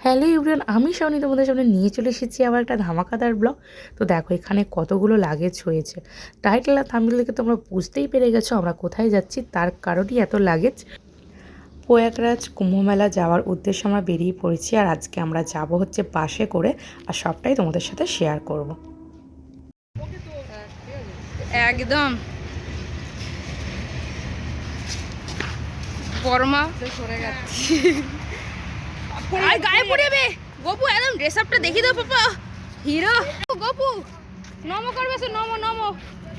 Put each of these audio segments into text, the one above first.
Hello ইউরিয়ান আমি শাওনি তোমাদের সামনে নিয়ে চলে এসেছি আবার একটা ধামাকাদার ব্লগ। তো দেখো এখানে কতগুলো লাগেজ হয়েছে। টাইটেল আর থাম্বনেল দেখে তোমরা বুঝতেই পেরে গেছো আমরা কোথায় যাচ্ছি তার কারণই এত লাগেজ প্রয়াগরাজ কুম্ভমেলা যাওয়ার উদ্দেশ্যে আমরা বেরিয়ে পড়েছি আর আজকে আমরা যাব হচ্ছে বাসে করে আর সবটাই তোমাদের সাথে শেয়ার করব। একদম। বর্মা সরে যাচ্ছি আর গায়ে পড়ে যাবে গপু একদম ড্রেস আপটা দেখি দাও পাপা। হিরো। গপু নম করবে নম নম।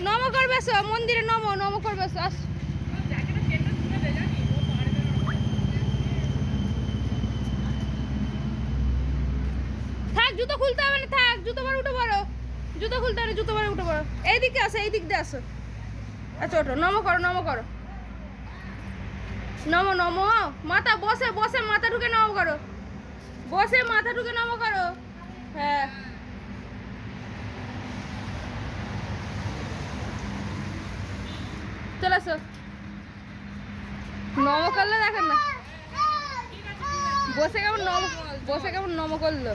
নম করবে মন্দিরে নম নম করবে আস। থাক জুতো খুলতে হবে না থাক জুতো বার উঠে পড়ো। জুতো খুলতে হবে জুতো বার উঠে পড়ো। এইদিকে আসো এই দিক দিয়ে আসো। আচ্ছা ওঠো নম করো নম করো। নম নম মাথা বসে বসে মাথা ঢুকে নম করো। বসে মাথা ঢুকে নম করো। হ্যাঁ। চলে আসো। নম করলে দেখেন না। বসে কেমন নম বসে কেমন নম করল।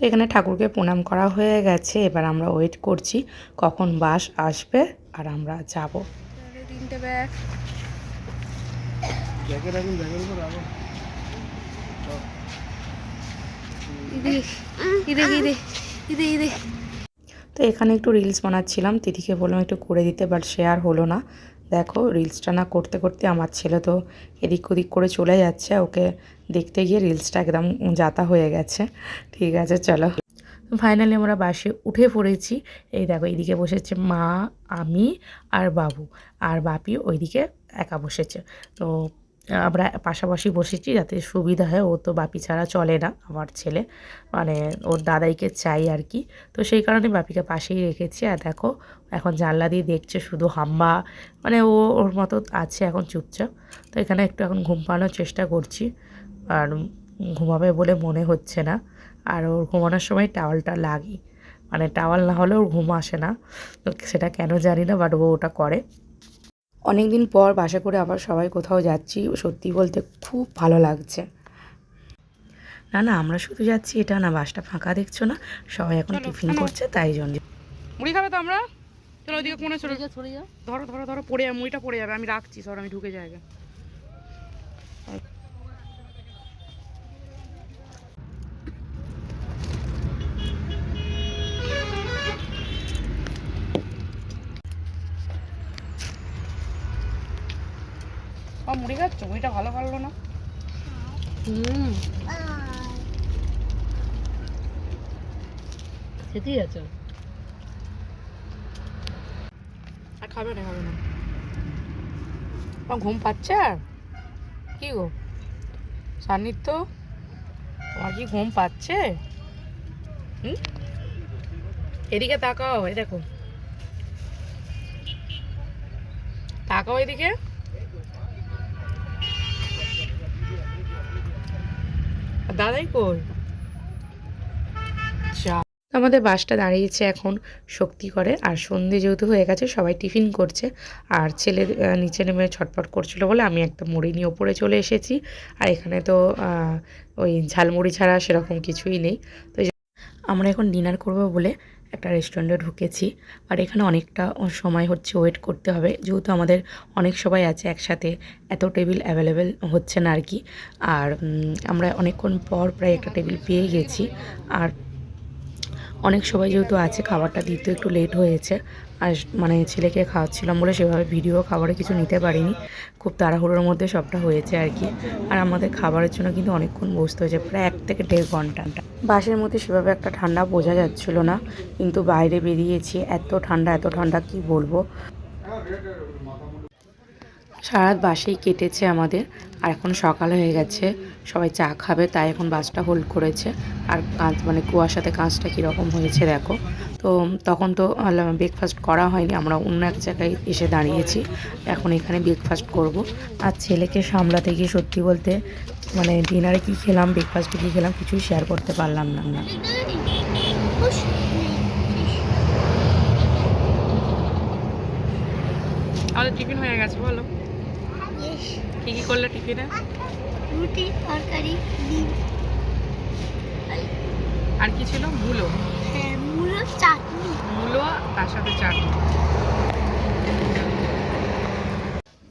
তো এখানে ঠাকুরকে প্রণাম করা হয়ে গেছে। এবার আমরা ওয়েট করছি কখন বাস আসবে আর আমরা যাব। তিনটে ব্যাগ। তো এখানে একটু রিলস বানাচ্ছিলাম। তিথিকে বললাম একটু করে দিতে বাট শেয়ার হলো না। দেখো রিলসটা না করতে করতে আমার ছেলে তো এদিক ওদিক করে চলে যাচ্ছে ওকে দেখতে গিয়ে রিলসটা একদম যাতা হয়ে গেছে। ঠিক আছে, চলো। ফাইনালি আমরা বাসে উঠে পড়েছি। এই দেখো এইদিকে বসেছে মা, আমি আর বাবু। আর বাপি ওইদিকে একা বসেছে। তো আমরা পাশাপাশি বসেছি যাতে সুবিধা হয়। ও তো বাপি ছাড়া চলে না, আমার ছেলে। মানে ওর দাদাইকে চাই আর কি। তো সেই কারণে বাপিকে পাশেই রেখেছি। আর দেখো, এখন জানলা দিয়ে দেখছে শুধু হাম্বা মানে ও ওর মতো আছে এখন চুপচাপ। তো এখানে একটু এখন ঘুম পাড়ানোর চেষ্টা করছি। আর ঘুমাবে বলে মনে হচ্ছে না। আর ওর ঘুমানোর সময় টাওয়ালটা লাগি মানে টাওয়াল না হলে ওর ঘুম আসে না। তো সেটা কেন জানি না বাট ও ওটা করে। অনেক দিন পর বাসা করে আবার সবাই কোথাও যাচ্ছি সত্যি বলতে খুব ভালো লাগছে। না না আমরা শুধু যাচ্ছি এটা না বাসটা ফাঁকা দেখছ না? সবাই এখন টিফিন করছে তাই জন্য। মুড়ি খাবে তো আমরা? চলো ওইদিকে কোনে চলে। যা চলে যা ধরো ধরো ধরো পড়ে যাবে মুড়িটা পড়ে যাবে আমি রাখছি সর আমি ঢুকে যাই মুড়ি ভালো ভালো না। হুম। সেটাই আছে? আর খাবে না খাবে না। ঘুম পাচ্ছে আর। কি গো? সান্নিধ্য তোমার কি ঘুম পাচ্ছে? হুম? এদিকে তাকাও এই দেখো। তাকাও এদিকে। দাদাই কই? আমাদের বাসটা দাঁড়িয়েছে এখন শক্তি করে আর সন্ধে যেহেতু হয়ে গেছে সবাই টিফিন করছে। আর ছেলে নিচে নেমে ছটপট করছিল বলে আমি একটা মুড়ি নিয়ে ওপরে চলে এসেছি। আর এখানে তো আহ, ওই ঝালমুড়ি ছাড়া সেরকম কিছুই নেই। তো আমরা এখন ডিনার করব বলে একটা রেস্টুরেন্টে ঢুকেছি। আর এখানে অনেকটা সময় হচ্ছে ওয়েট করতে হবে। যেহেতু আমাদের অনেক সবাই আছে একসাথে, এত টেবিল অ্যাভেলেবেল হচ্ছে না আর কি। আর আমরা অনেকক্ষণ পর প্রায় একটা টেবিল পেয়ে গেছি। আর অনেক সবাই যেহেতু আছে, খাবারটা দিতে একটু লেট হয়েছে। আর মানে ছেলেকে খাওয়াচ্ছিলাম বলে সেভাবে ভিডিও খাবারে কিছু নিতে পারিনি। খুব তাড়াহুড়োর মধ্যে সবটা হয়েছে আর কি। আর আমাদের খাবারের জন্য কিন্তু অনেকক্ষণ বসতে হয়েছে, প্রায় এক থেকে দেড় ঘণ্টা। বাসের মধ্যে সেভাবে একটা ঠান্ডা বোঝা যাচ্ছিল না, কিন্তু বাইরে বেরিয়েছি, এত ঠান্ডা এত ঠান্ডা কি বলব? সারা বাসেই কেটেছে আমাদের। আর এখন সকাল হয়ে গেছে, সবাই চা খাবে, তাই এখন বাসটা হোল্ড করেছে। আর কাঁচ মানে কুয়াশাতে কাঁচটা কীরকম হয়েছে দেখো। তো তখন তো ব্রেকফাস্ট করা হয়নি, আমরা অন্য এক জায়গায় এসে দাঁড়িয়েছি। এখন এখানে ব্রেকফাস্ট করব। আর ছেলেকে সামলাতে গিয়ে সত্যি বলতে মানে ডিনারে কী খেলাম ব্রেকফাস্টে কী খেলাম, কিছুই শেয়ার করতে পারলাম না আমরা। আমাদের টিফিন হয়ে গেছে, বলো। করলে টিফিনে? রুটি তরকারি ডিম। আর কি ছিল? মূলো। হ্যাঁ মূলো চাটনি। মূলো তার সাথে চাটনি।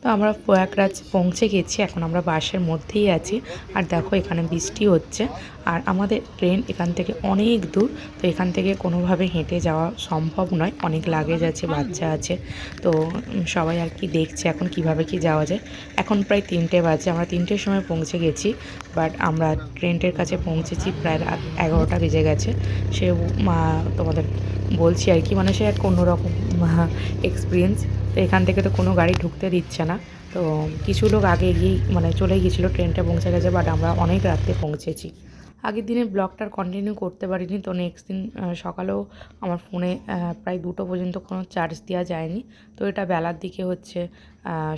তো আমরা প্রয়াগরাজ পৌঁছে গেছি, এখন আমরা বাসের মধ্যেই আছি। আর দেখো এখানে বৃষ্টি হচ্ছে, আর আমাদের ট্রেন এখান থেকে অনেক দূর, তো এখান থেকে কোনোভাবে হেঁটে যাওয়া সম্ভব নয়। অনেক লাগেজ আছে, বাচ্চা আছে, তো সবাই আর কি দেখছে এখন কীভাবে কি যাওয়া যায়। এখন প্রায় তিনটে বাজে, আমরা তিনটের সময় পৌঁছে গেছি বাট আমরা ট্রেনটের কাছে পৌঁছেছি প্রায় রাত এগারোটা বেজে গেছে। সে মা, তোমাদের বলছি আর কি মানে সে এক অন্যরকম এক্সপিরিয়েন্স তো এখান থেকে তো কোনো গাড়ি ঢুকতে দিচ্ছে না। তো কিছু লোক আগে এগিয়েই মানে চলে গিয়েছিল ট্রেনটা পৌঁছে গেছে বাট আমরা অনেক রাত্রে পৌঁছেছি। আগের দিনে ব্লগটার কন্টিনিউ করতে পারিনি, তো নেক্সট দিন সকালেও আমার ফোনে প্রায় দুটো পর্যন্ত কোনো চার্জ দেওয়া যায়নি। তো এটা বেলার দিকে হচ্ছে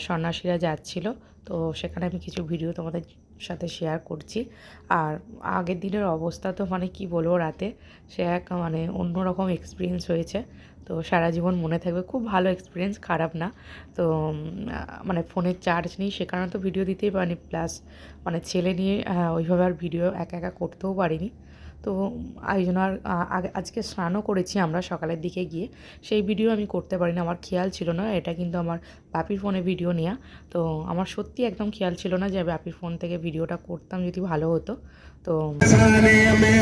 সন্ন্যাসীরা যাচ্ছিল, তো সেখানে আমি কিছু ভিডিও তোমাদের সাথে শেয়ার করছি। আর আগের দিনের অবস্থা তো মানে কি বলব রাতে, সে এক মানে অন্যরকম এক্সপিরিয়েন্স হয়েছে। তো সারা জীবন মনে থাকবে, খুব ভালো এক্সপিরিয়েন্স খারাপ না। তো মানে ফোনের চার্জ নেই, সে কারণে তো ভিডিও দিতেই পারিনি। প্লাস মানে ছেলে নিয়ে ওইভাবে আর ভিডিও একা একা করতেও পারিনি। তো এই জন্য আর আহ, আগে আজকে স্নানও করেছি আমরা সকালের দিকে গিয়ে সেই ভিডিও আমি করতে পারিনি আমার খেয়াল ছিল না এটা কিন্তু আমার বাপির ফোনে ভিডিও নেওয়া তো আমার সত্যি একদম খেয়াল ছিল না যে বাপির ফোন থেকে ভিডিওটা করতাম যদি ভালো হতো তো मसाने में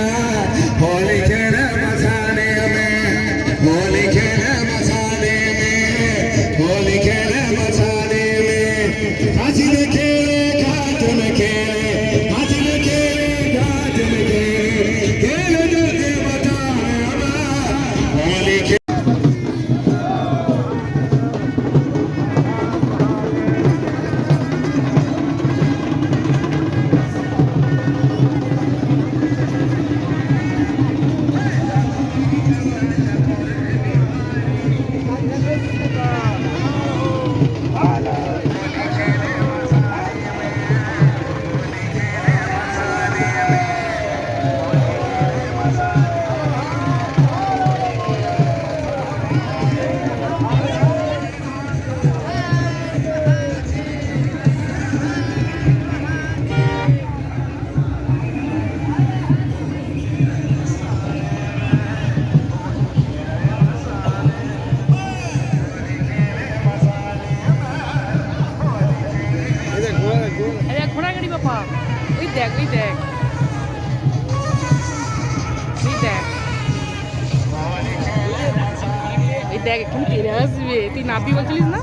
দেখ এখন ফিরে আসবে তুই নাপি বলছিলিস না?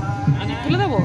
তুলে দেবো?